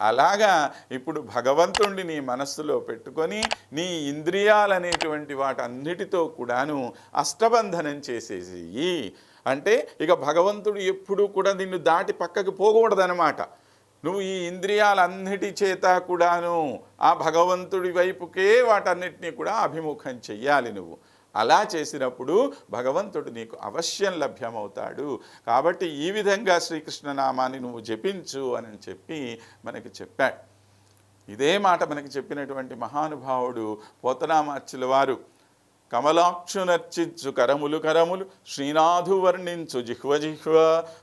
అలాగా ఇప్పుడు భగవంతుణ్ణి నీ మనస్సులో పెట్టుకొని నీ ఇంద్రియాలనేటువంటి వాటన్నిటితో కూడాను అష్టబంధనం చేసేసి అంటే ఇక భగవంతుడు ఎప్పుడూ కూడా నిన్ను దాటి పక్కకి పోకూడదనమాట నువ్వు ఈ ఇంద్రియాలన్నిటి చేత కూడాను ఆ భగవంతుడి వైపుకే వాటన్నిటినీ కూడా అభిముఖం చెయ్యాలి నువ్వు. అలా చేసినప్పుడు భగవంతుడు నీకు అవశ్యం లభ్యమవుతాడు. కాబట్టి ఈ విధంగా శ్రీకృష్ణనామాన్ని నువ్వు జపించు అని చెప్పి మనకి చెప్పాడు. ఇదే మాట మనకి చెప్పినటువంటి మహానుభావుడు పోతనామాచ్యుల వారు. కమలాక్షునర్చించు కరములు కరములు శ్రీనాథు వర్ణించు జిహ్వ జిహ్వ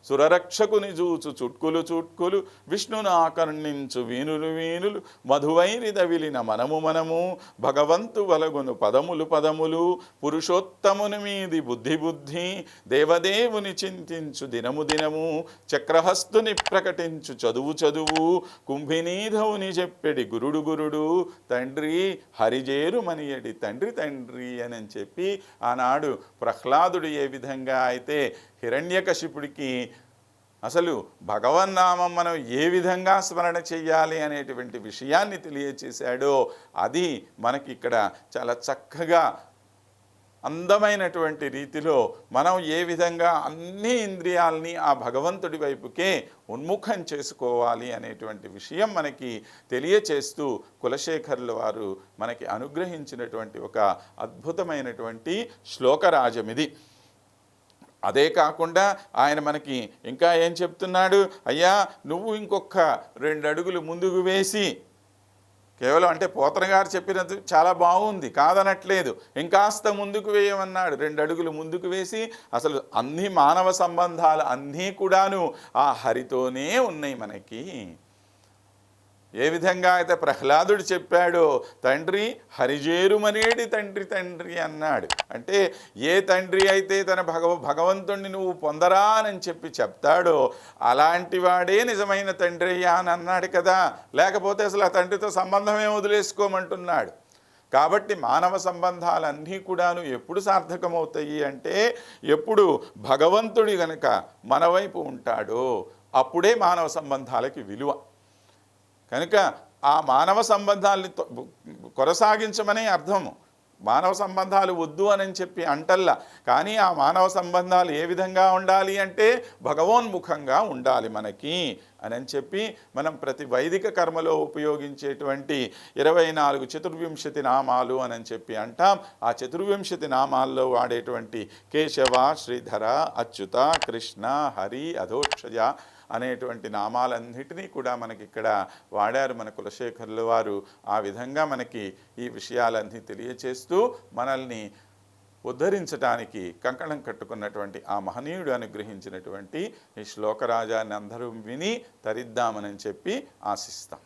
సురరక్షకుని జూచు చుట్కులు చుట్కులు విష్ణును ఆకర్ణించు వీనులు వీనులు మధువైరి దవిలిన మనము మనము భగవంతు వలగును పదములు పదములు పురుషోత్తముని మీది బుద్ధి బుద్ధి దేవదేవుని చింతించు దినము దినము చక్రహస్తుని ప్రకటించు చదువు చదువు కుంభినీధవుని చెప్పెడి గురుడు గురుడు తండ్రి హరిజేరు మనియడి తండ్రి తండ్రి అని అని చెప్పి ఆనాడు ప్రహ్లాదుడు ఏ విధంగా అయితే హిరణ్యకశిపుడికి అసలు భగవన్నామం మనం ఏ విధంగా స్మరణ చెయ్యాలి అనేటువంటి విషయాన్ని తెలియచేశాడో అది మనకి ఇక్కడ చాలా చక్కగా అందమైనటువంటి రీతిలో మనం ఏ విధంగా అన్ని ఇంద్రియాలని ఆ భగవంతుడి వైపుకే ఉన్ముఖం చేసుకోవాలి అనేటువంటి విషయం మనకి తెలియచేస్తూ కులశేఖరుల వారు మనకి అనుగ్రహించినటువంటి ఒక అద్భుతమైనటువంటి శ్లోకరాజం ఇది అదే కాకుండా ఆయన మనకి ఇంకా ఏం చెప్తున్నాడు? అయ్యా నువ్వు ఇంకొక రెండు అడుగులు ముందుకు వేసి కేవలం అంటే పోతన గారు చెప్పినది చాలా బాగుంది కాదనట్లేదు. ఇంకాస్త ముందుకు వేయమన్నాడు. రెండు అడుగులు ముందుకు వేసి అసలు అన్ని మానవ సంబంధాలు అన్నీ కూడాను ఆ హరితోనే ఉన్నాయి మనకి. ఏ విధంగా అయితే ప్రహ్లాదుడు చెప్పాడో తండ్రి హరిజేరుమనేడి తండ్రి తండ్రి అన్నాడు. అంటే ఏ తండ్రి అయితే తన భగవ భగవంతుణ్ణి నువ్వు పొందరా అని చెప్పి చెప్తాడో అలాంటి వాడే నిజమైన తండ్రి అయ్యా అని అన్నాడు కదా. లేకపోతే అసలు ఆ తండ్రితో సంబంధమే వదిలేసుకోమంటున్నాడు? కాబట్టి మానవ సంబంధాలన్నీ కూడాను ఎప్పుడు సార్థకమవుతాయి అంటే ఎప్పుడు భగవంతుడి గనుక మన వైపు ఉంటాడో అప్పుడే మానవ సంబంధాలకి విలువ. కనుక ఆ మానవ సంబంధాలని కొనసాగించమనే అర్థము మానవ సంబంధాలు వద్దు అని చెప్పి అంటల్లా. కానీ ఆ మానవ సంబంధాలు ఏ విధంగా ఉండాలి అంటే భగవోన్ముఖంగా ఉండాలి మనకి అని చెప్పి మనం ప్రతి వైదిక కర్మలో ఉపయోగించేటువంటి ఇరవై నాలుగు చతుర్వింశతి నామాలు అని చెప్పి అంటాం. ఆ చతుర్వింశతి నామాల్లో వాడేటువంటి కేశవ శ్రీధర అచ్యుత కృష్ణ హరి అధోక్షజ అనేటువంటి నామాలన్నిటినీ కూడా మనకి ఇక్కడ వాడారు మన కులశేఖరుల వారు. ఆ విధంగా మనకి ఈ విషయాలన్నీ తెలియచేస్తూ మనల్ని ఉద్ధరించడానికి కంకణం కట్టుకున్నటువంటి ఆ మహనీయుడు అనుగ్రహించినటువంటి ఈ శ్లోకరాజాన్ని అందరూ విని తరిద్దామని చెప్పి ఆశిస్తాం.